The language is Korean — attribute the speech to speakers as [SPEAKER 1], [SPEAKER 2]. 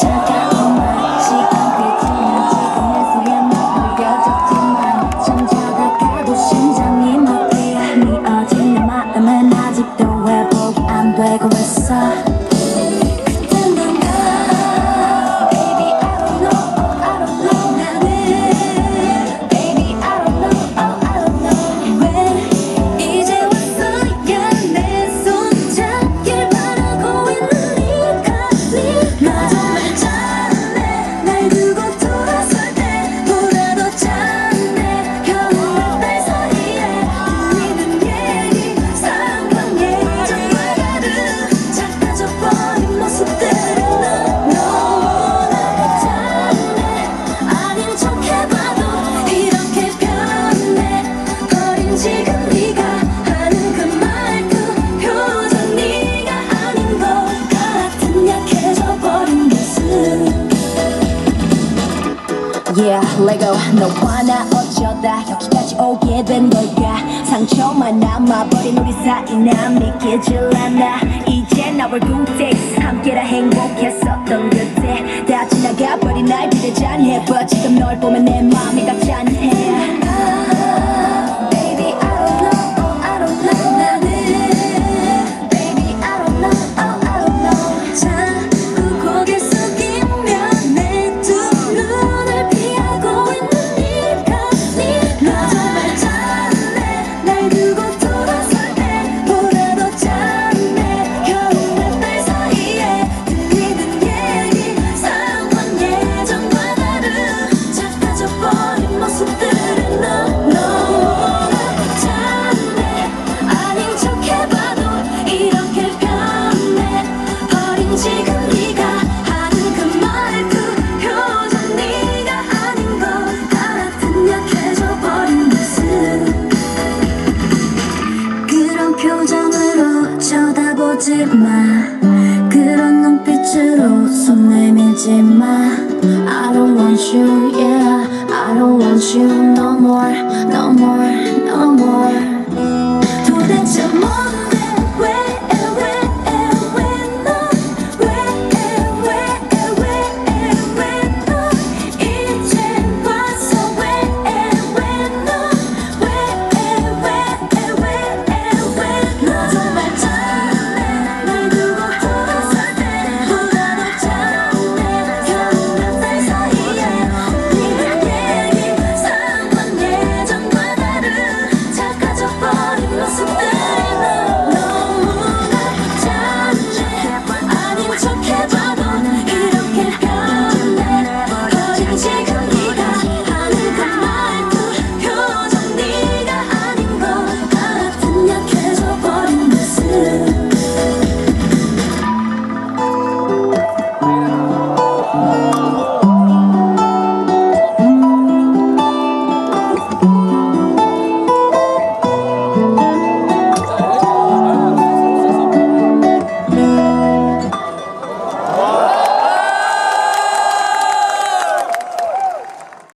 [SPEAKER 1] check out 버린 모습.
[SPEAKER 2] Yeah, Lego 너와 나 어쩌다 여기까지 오게 된 걸까? 상처만 남아버린 우리 사이 난 믿기질 않아. 이제 good days 함께라 행복했었던 그때. 다 지나가버린 날 비대 잔해봐. 지금 널 보면 내다 짠해
[SPEAKER 1] words in my I don't want you, yeah. I don't want you no more, no more, no more.